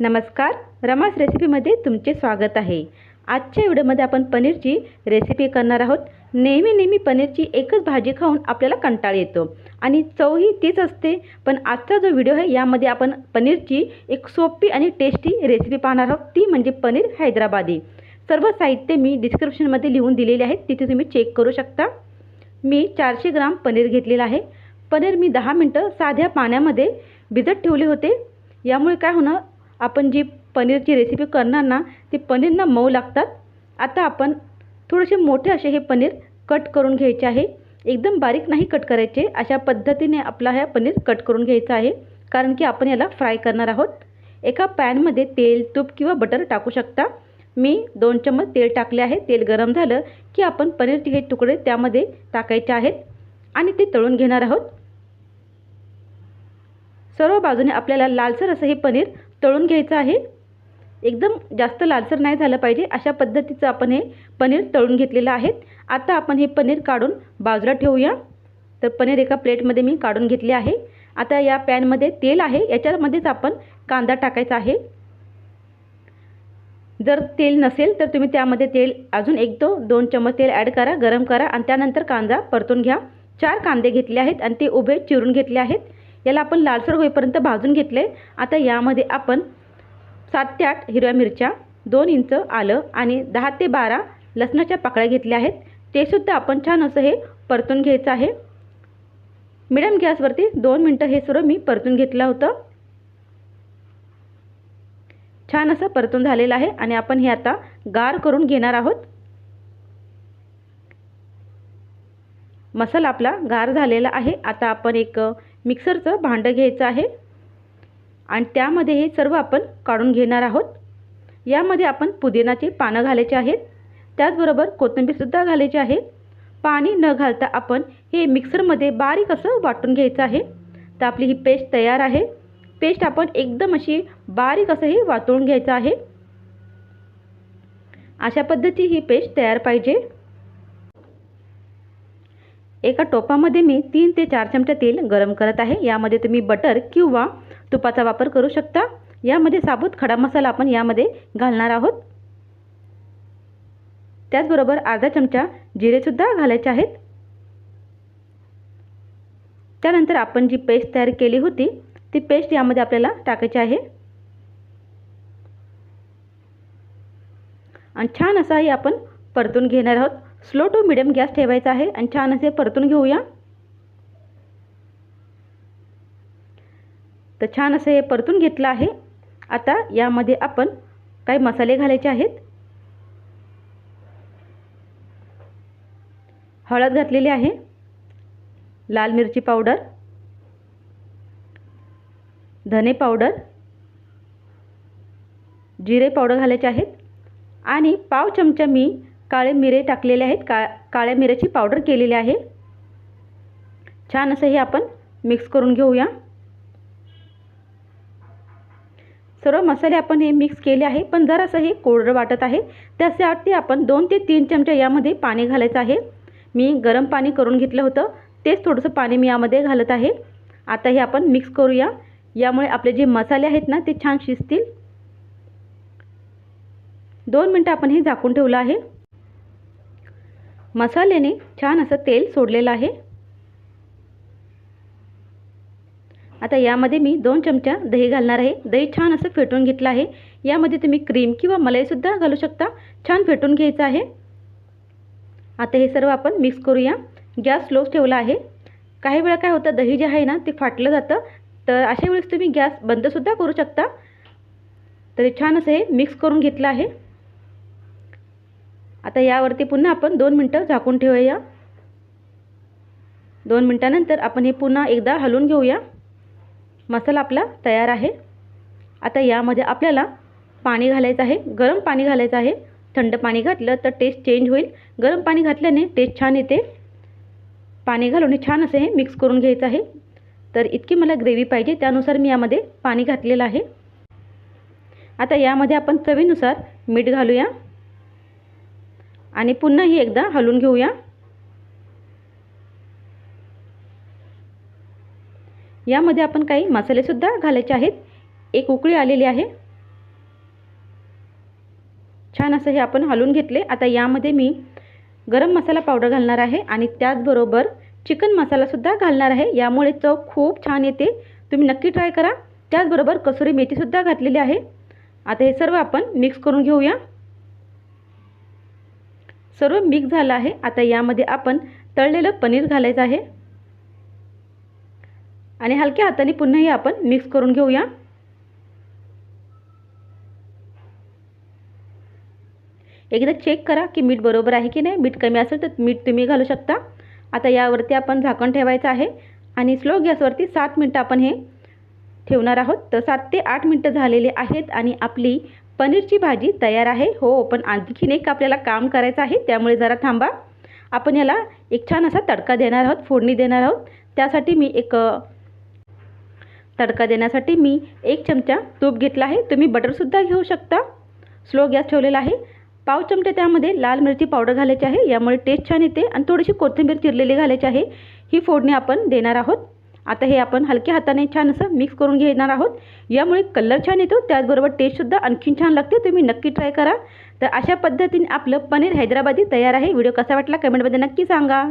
नमस्कार रमास रेसिपीमध्ये तुमचे स्वागत आहे. आजच्या व्हिडिओमध्ये आपण पनीरची रेसिपी करणार आहोत. नेहमी नेहमी पनीरची एकच भाजी खाऊन आपल्याला कंटाळ येतो आणि चवही तीच असते. पण आजचा जो व्हिडिओ आहे यामध्ये आपण पनीरची एक सोपी आणि टेस्टी रेसिपी पाहणार आहोत. ती म्हणजे पनीर हैदराबादी. सर्व साहित्य मी डिस्क्रिप्शनमध्ये लिहून दिलेले आहेत. तिथे तुम्ही चेक करू शकता. मी चारशे ग्राम पनीर घेतलेलं आहे. पनीर मी दहा मिनटं साध्या पाण्यामध्ये भिजत ठेवले होते. यामुळे काय होणार आपण जी पनीरची रेसिपी करणार ना ते पनीर ना मऊ लागतात. आता आपण थोडेसे मोठे असे हे पनीर कट करून घ्यायचे आहे. एकदम बारीक नाही कट करायचे. अशा पद्धतीने आपला हा पनीर कट करून घ्यायचा आहे. कारण की आपण याला फ्राय करणार आहोत. एका पॅनमध्ये तेल तूप किंवा बटर टाकू शकता. मी दोन चम्मच तेल टाकले आहे. तेल गरम झालं की आपण पनीरचे हे तुकडे त्यामध्ये टाकायचे आहेत. आणि ते तळून घेणार आहोत. सर्व बाजूने आपल्याला लालसर असं हे पनीर तळून घ्यायचं आहे. एकदम जास्त लालसर नाही झालं पाहिजे. अशा पद्धतीचं आपण हे पनीर तळून घेतलेलं आहे. आता आपण हे पनीर काढून बाजूला ठेवूया. तर पनीर एका प्लेटमध्ये मी काढून घेतले आहे. आता या पॅनमध्ये तेल आहे. याच्यामध्येच आपण कांदा टाकायचा आहे. जर तेल नसेल तर तुम्ही त्यामध्ये तेल अजून एक दो दोन चम्मच तेल ॲड करा गरम करा आणि त्यानंतर कांदा परतून घ्या. चार कांदे घेतले आहेत आणि ते उभे चिरून घेतले आहेत. याला आपण लालसर होईपर्यंत भाजून घेतले. आता यामध्ये आपण सात ते आठ हिरव्या मिरच्या दोन इंच आलं आणि दहा ते बारा लसणाच्या पाकळ्या घेतल्या आहेत. ते सुद्धा आपण छान असं हे परतून घ्यायचं आहे. मिडियम गॅसवरती दोन मिनटं हे सर्व मी परतून घेतलं होतं. छान असं परतून झालेलं आहे आणि आपण हे आता गार करून घेणार आहोत. मसाला आपला गार झालेला आहे. आता आपण एक मिक्सरचं भांडं घ्यायचं आहे. आणि त्यामध्ये हे सर्व आपण काढून घेणार आहोत. यामध्ये आपण पुदिनाचे पानं घालायचे आहेत. त्याचबरोबर कोथिंबीरसुद्धा घालायची आहे. पाणी न घालता आपण हे मिक्सरमध्ये बारीक असं वाटून घ्यायचं आहे. तर आपली ही पेस्ट तयार आहे. पेस्ट आपण एकदम अशी बारीक असं हे वाटून घ्यायचं आहे. अशा पद्धती ही पेस्ट तयार पाहिजे. एका टोपामध्ये मी तीन ते चार चमचे तेल गरम करत आहे. यामध्ये तुम्ही बटर किंवा तुपाचा वापर करू शकता. यामध्ये साबूत खडा मसाला आपण यामध्ये घालणार आहोत. त्याचबरोबर अर्धा चमचा जिरेसुद्धा घालायचे आहेत. त्यानंतर आपण जी पेस्ट तयार केली होती ती पेस्ट यामध्ये आपल्याला टाकायची आहे. आणि छान असाही आपण परतून घेणार आहोत. स्लो टू मिडियम गॅस ठेवायचा आहे आणि छान असे परतून घेऊया. तर छान असं हे परतून घेतलं आहे. आता यामध्ये आपण काही मसाले घालायचे आहेत. हळद घातलेली आहे. लाल मिरची पावडर. धने पावडर. जिरे पावडर घालायचे आहेत. आणि पाव चमचा मी काळे मिरे टाकलेले आहेत. का काळ्या मिऱ्याची पावडर केलेली आहे. छान असं हे आपण मिक्स करून घेऊया. सर्व मसाले आपण हे मिक्स केले आहे. पण जरासं हे कोरडं वाटत आहे. त्यासाठी आपण दोन ते तीन चमचे यामध्ये पाणी घालायचं आहे. मी गरम पाणी करून घेतलं होतं. तेच थोडंसं पाणी मी यामध्ये घालत आहे. आता हे आपण मिक्स करूया. यामुळे आपले जे मसाले आहेत ना ते छान शिजतील. दोन मिनटं आपण हे झाकून ठेवलं आहे. मसाल्याने छान असं तेल सोडलेलं आहे. आता यामध्ये मी दोन चमचा दही घालणार आहे. दही छान असं फेटून घेतलं आहे. यामध्ये तुम्ही क्रीम किंवा मलाईसुद्धा घालू शकता. छान फेटून घ्यायचं आहे. आता हे सर्व आपण मिक्स करूया. गॅस स्लोच ठेवला आहे. काही वेळा काय होतं दही जे आहे ना ते फाटलं जातं. तर अशा वेळेस तुम्ही गॅस बंदसुद्धा करू शकता. तरी छान असं हे मिक्स करून घेतलं आहे. आता यावरती पुन्हा आपण दोन मिनटं झाकून ठेवूया. दोन मिनटानंतर आपण हे पुन्हा एकदा हलवून घेऊया. मसाला आपला तयार आहे. आता यामध्ये आपल्याला पाणी घालायचं आहे. गरम पाणी घालायचं आहे. थंड पाणी घातलं तर टेस्ट चेंज होईल. गरम पाणी घातल्याने टेस्ट छान येते. पाणी घालून हे छान असं हे मिक्स करून घ्यायचं आहे. तर इतकी मला ग्रेव्ही पाहिजे त्यानुसार मी यामध्ये पाणी घातलेलं आहे. आता यामध्ये आपण चवीनुसार मीठ घालूया. आणि पुन्हाही एकदा हलवून घेऊया. यामध्ये आपण काही मसालेसुद्धा घालायचे आहेत. एक उकळी आलेली आहे. छान असं हे आपण हलवून घेतले. आता यामध्ये मी गरम मसाला पावडर घालणार आहे आणि त्याचबरोबर चिकन मसालासुद्धा घालणार आहे. यामुळे चव खूप छान येते. तुम्ही नक्की ट्राय करा. त्याचबरोबर कसुरी मेथीसुद्धा घातलेली आहे. आता हे सर्व आपण मिक्स करून घेऊया. सर्व मिक्स झालं आहे. आता यामध्ये आपण तळलेलं पनीर घालायचं आहे. आणि हलक्या हाताने पुन्हा हे आपण मिक्स करून घेऊया. एकदा चेक करा की मीठ बरोबर आहे की नाही. मीठ कमी असेल तर मीठ तुम्ही घालू शकता. आता यावरती आपण झाकण ठेवायचं आहे. आणि स्लो गॅसवरती सात मिनटं आपण हे ठेवणार आहोत. तर सात ते आठ मिनटं झालेले आहेत आणि आपली पनीरची भाजी तयार आहे. हो पण आणखीन एक आपल्याला काम करायचं आहे त्यामुळे जरा थांबा. आपण याला एक छान असा तडका देणार आहोत फोडणी देणार आहोत. त्यासाठी मी एक तडका देण्यासाठी मी एक चमचा तूप घेतला आहे. तुम्ही बटरसुद्धा घेऊ शकता. स्लो गॅस ठेवलेला आहे. पाव चमचे त्यामध्ये लाल मिरची पावडर घालायची आहे. यामुळे टेस्ट छान येते आणि थोडीशी कोथिंबीर चिरलेली घालायची आहे. ही फोडणी आपण देणार आहोत. आता हे आपण हलक्या हाताने छान असं मिक्स करून घेणार आहोत. यामुळे कलर छान येतो त्याचबरोबर टेस्टसुद्धा आणखीन छान लागते. तुम्ही नक्की ट्राय करा. तर अशा पद्धतीने आपलं पनीर हैदराबादी तयार आहे. व्हिडिओ कसा वाटला कमेंटमध्ये नक्की सांगा.